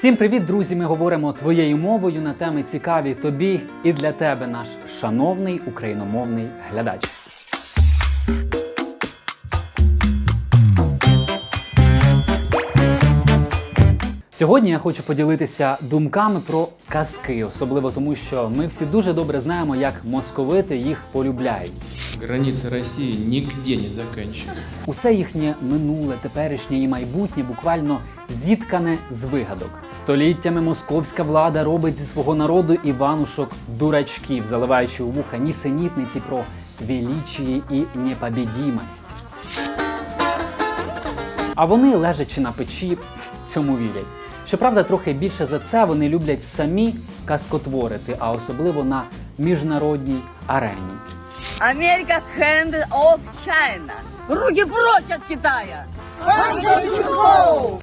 Всім привіт, друзі! Ми говоримо твоєю мовою на теми цікаві тобі і для тебе, наш шановний україномовний глядач. Сьогодні я хочу поділитися думками про казки, особливо тому, що ми всі дуже добре знаємо, як московити їх полюбляють. Граница России нигде не заканчивается. Усе їхнє минуле, теперішнє і майбутнє буквально зіткане з вигадок. Століттями московська влада робить зі свого народу іванушок дурачків, заливаючи у вуха нісенітниці про величії і непобідімость. А вони, лежачи на печі, в цьому вірять. Щоправда, трохи більше за це вони люблять самі казкотворити, а особливо на міжнародній арені. Америка hand of China. Руки прочь від Китая!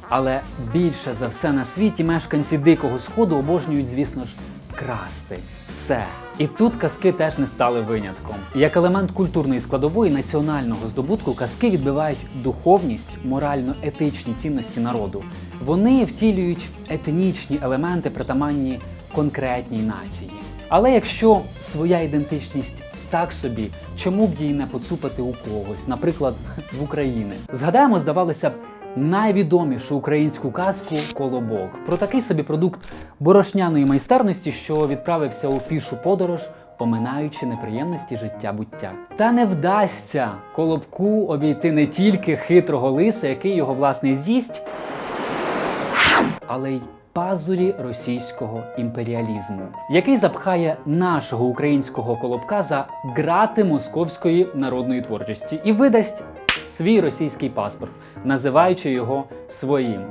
Але більше за все на світі мешканці дикого сходу обожнюють, звісно ж, красти все. І тут казки теж не стали винятком. Як елемент культурної складової національного здобутку, казки відбивають духовність, морально-етичні цінності народу. Вони втілюють етнічні елементи, притаманні конкретній нації. Але якщо своя ідентичність так собі, чому б її не поцупити у когось, наприклад, в Україні? Згадаємо, здавалося б, найвідомішу українську казку Колобок про такий собі продукт борошняної майстерності, що відправився у пішу подорож, оминаючи неприємності життя буття. Та не вдасться Колобку обійти не тільки хитрого лиса, який його власне з'їсть, але й пазурі російського імперіалізму, який запхає нашого українського колобка за грати московської народної творчості і видасть свій російський паспорт, називаючи його своїм.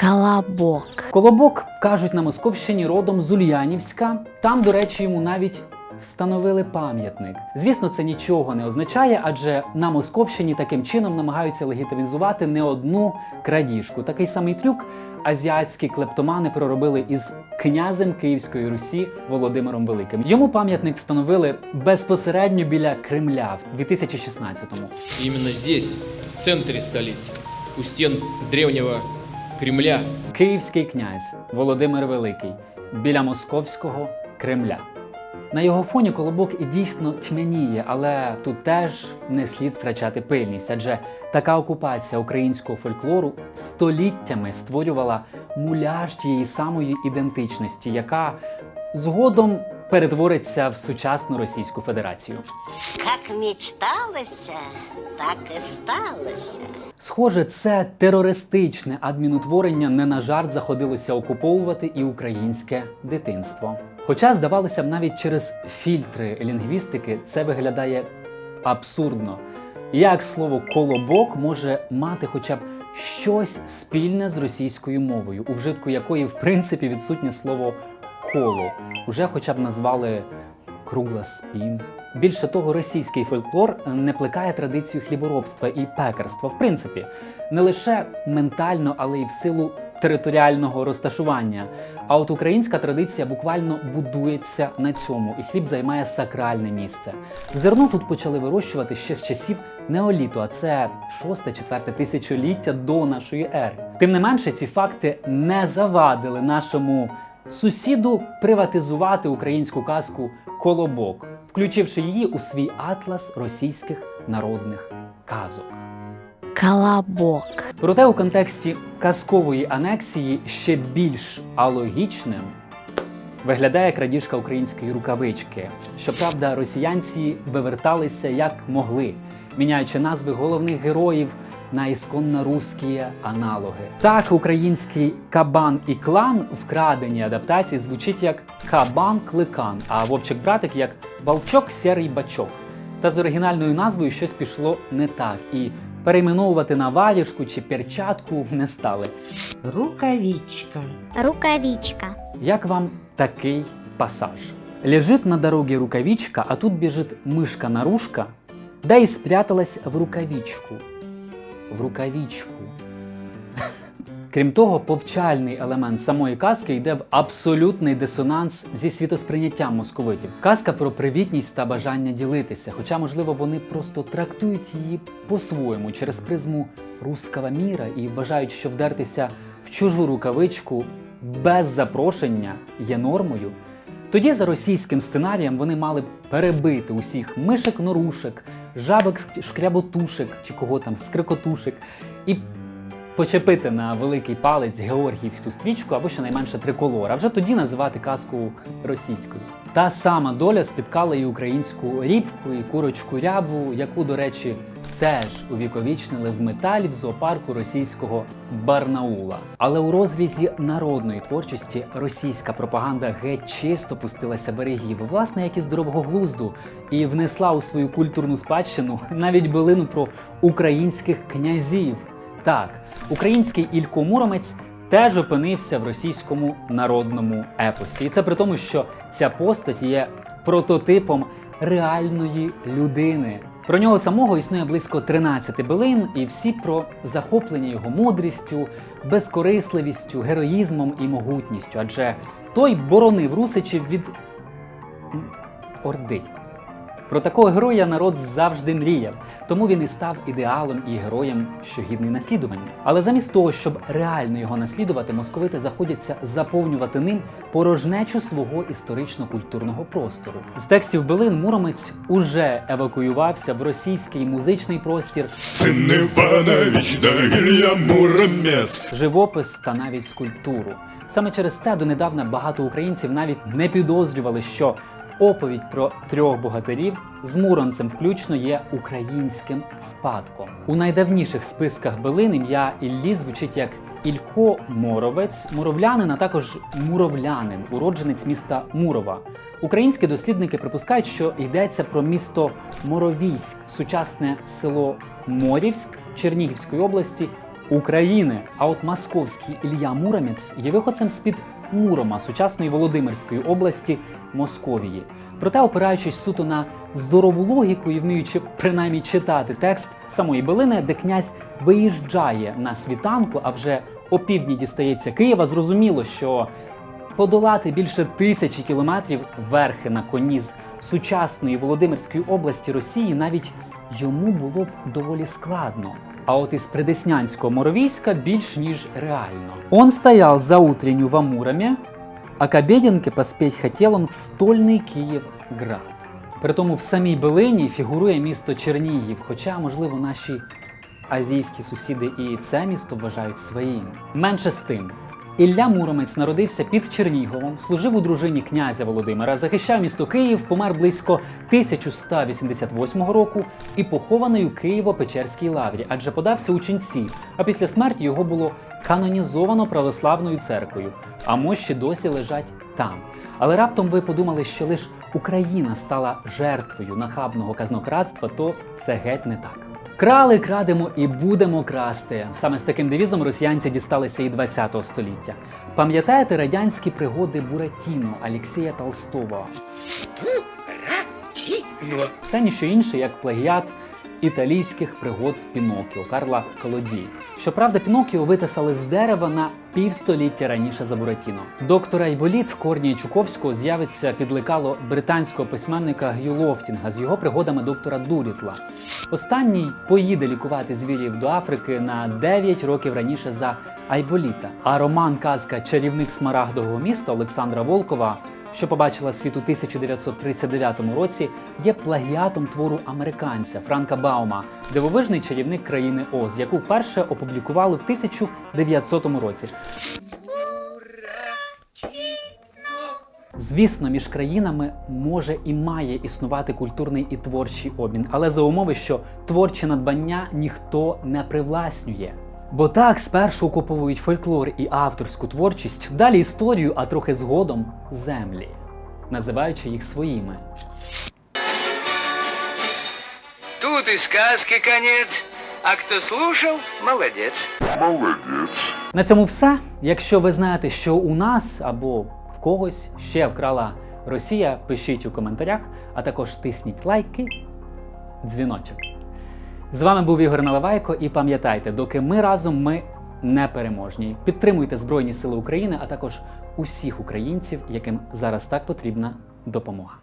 Колобок. Колобок кажуть на Московщині родом з Ульянівська. Там, до речі, йому навіть встановили пам'ятник. Звісно, це нічого не означає, адже на Московщині таким чином намагаються легітимізувати не одну крадіжку. Такий самий трюк азіатські клептомани проробили із князем Київської Русі Володимиром Великим. Йому пам'ятник встановили безпосередньо біля Кремля в 2016-му. И именно здесь, в центре столицы, у стен древнего Кремля, Київський князь Володимир Великий біля московського Кремля. На його фоні колобок і дійсно тьмяніє, але тут теж не слід втрачати пильність, адже така окупація українського фольклору століттями створювала муляж тієї самої ідентичності, яка згодом перетвориться в сучасну Російську Федерацію. Как мечталося, так і сталося. Схоже, це терористичне адмінутворення не на жарт заходилося окуповувати і українське дитинство. Хоча, здавалося б, навіть через фільтри лінгвістики це виглядає абсурдно. Як слово колобок може мати хоча б щось спільне з російською мовою, у вжитку якої, в принципі, відсутнє слово коло, уже хоча б назвали кругла спін. Більше того, російський фольклор не плекає традицію хліборобства і пекарства. В принципі, не лише ментально, але й в силу територіального розташування. А от українська традиція буквально будується на цьому, і хліб займає сакральне місце. Зерно тут почали вирощувати ще з часів неоліту, а це 6-4 тисячоліття до нашої ери. Тим не менше, ці факти не завадили нашому сусіду приватизувати українську казку Колобок, включивши її у свій атлас російських народних казок. Колобок. Проте у контексті казкової анексії ще більш алогічним виглядає крадіжка української рукавички. Щоправда, росіянці виверталися як могли, міняючи назви головних героїв на ісконно русські аналоги. Так, український кабан і клан в краденій адаптації звучить як кабан-кликан, а вовчик братик як вовчок сірий бачок. Та з оригінальною назвою щось пішло не так, і перейменовувати на валішку чи перчатку не стали. Рукавичка. Рукавичка. Як вам такий пассаж? Лежит на дороге рукавичка, а тут бежит мышка-нарушка, да и спряталась в рукавичку. В рукавичку. Крім того, повчальний елемент самої казки йде в абсолютний дисонанс зі світосприйняттям московитів. Казка про привітність та бажання ділитися, хоча, можливо, вони просто трактують її по-своєму через призму руского міра і вважають, що вдертися в чужу рукавичку без запрошення є нормою, тоді за російським сценарієм вони мали б перебити усіх мишек-норушек, жабок шкряботушек чи кого там, скрикотушек, і почепити на великий палець георгіївську стрічку або щонайменше триколор, а вже тоді називати казку російською. Та сама доля спіткала і українську рібку, і курочку рябу, яку, до речі, теж увіковічнили в металі в зоопарку російського Барнаула. Але у розрізі народної творчості російська пропаганда геть чисто пустилася берегів, власне, як і здорового глузду, і внесла у свою культурну спадщину навіть билину про українських князів. Так, український Ілько Муромець теж опинився в російському народному епосі. І це при тому, що ця постать є прототипом реальної людини. Про нього самого існує близько 13 билин, і всі про захоплення його мудрістю, безкорисливістю, героїзмом і могутністю. Адже той боронив русичів від Орди. Про такого героя народ завжди мріяв, тому він і став ідеалом і героєм, що гідний наслідування. Але замість того, щоб реально його наслідувати, московити заходяться заповнювати ним порожнечу свого історично-культурного простору. З текстів Билин Муромець уже евакуювався в російський музичний простір, Сын Иванович, да Илья живопис та навіть скульптуру. Саме через це донедавна багато українців навіть не підозрювали, що оповідь про трьох богатирів з Муромцем включно є українським спадком. У найдавніших списках билин ім'я Іллі звучить як Ілько Моровець, муровлянин, а також муровлянин, уродженець міста Мурова. Українські дослідники припускають, що йдеться про місто Моровійськ, сучасне село Морівськ Чернігівської області України. А от московський Ілля Муромець є виходцем з-під Мурома, сучасної Володимирської області Московії. Проте, опираючись суто на здорову логіку і вміючи принаймні читати текст самої Белини, де князь виїжджає на світанку, а вже опівдні дістається Києва, зрозуміло, що подолати більше тисячі кілометрів верхи на коні з сучасної Володимирської області Росії навіть йому було б доволі складно. А от із придеснянського Моровійська більш ніж реально. Он стоял за утренню в Амуроме, а к обеденке поспеть хотел он в стольний Київград. Притому в самій Белині фігурує місто Чернігів, хоча, можливо, наші азійські сусіди і це місто вважають своїм. Менше з тим. Ілля Муромець народився під Черніговом, служив у дружині князя Володимира, захищав місто Київ, помер близько 1188 року і похований у Києво-Печерській лаврі, адже подався у ченці, а після смерті його було канонізовано православною церквою, а мощі досі лежать там. Але раптом ви подумали, що лише Україна стала жертвою нахабного казнократства, то це геть не так. Крали, крадемо і будемо красти. Саме з таким девізом росіянці дісталися і 20 століття. Пам'ятаєте радянські пригоди Буратіно Алексія Толстого? Це ніщо інше, як плагіат італійських пригод Пінокіо Карла Колодії. Щоправда, Пінокіо витисали з дерева на півстоліття раніше за Буратіно. Доктора Айболіт Корнія Чуковського з'явиться під лекало британського письменника Г'ю Лофтінга з його пригодами доктора Дурітла. Останній поїде лікувати звірів до Африки на 9 років раніше за Айболіта. А роман казка Чарівник смарагдового міста Олександра Волкова що побачила світ у 1939 році, є плагіатом твору американця Франка Баума, дивовижний чарівник країни Оз, яку вперше опублікували в 1900 році. Звісно, між країнами може і має існувати культурний і творчий обмін, але за умови, що творче надбання ніхто не привласнює. Бо так спершу окуповують фольклор і авторську творчість, далі історію, а трохи згодом землі, називаючи їх своїми. Тут и сказки конец, а кто слушал, молодец. На цьому все. Якщо ви знаєте, що у нас або в когось ще вкрала Росія, пишіть у коментарях, а також тисніть лайки, дзвіночок. З вами був Ігор Наливайко, і пам'ятайте, доки ми разом ми не переможні. Підтримуйте Збройні Сили України, а також усіх українців, яким зараз так потрібна допомога.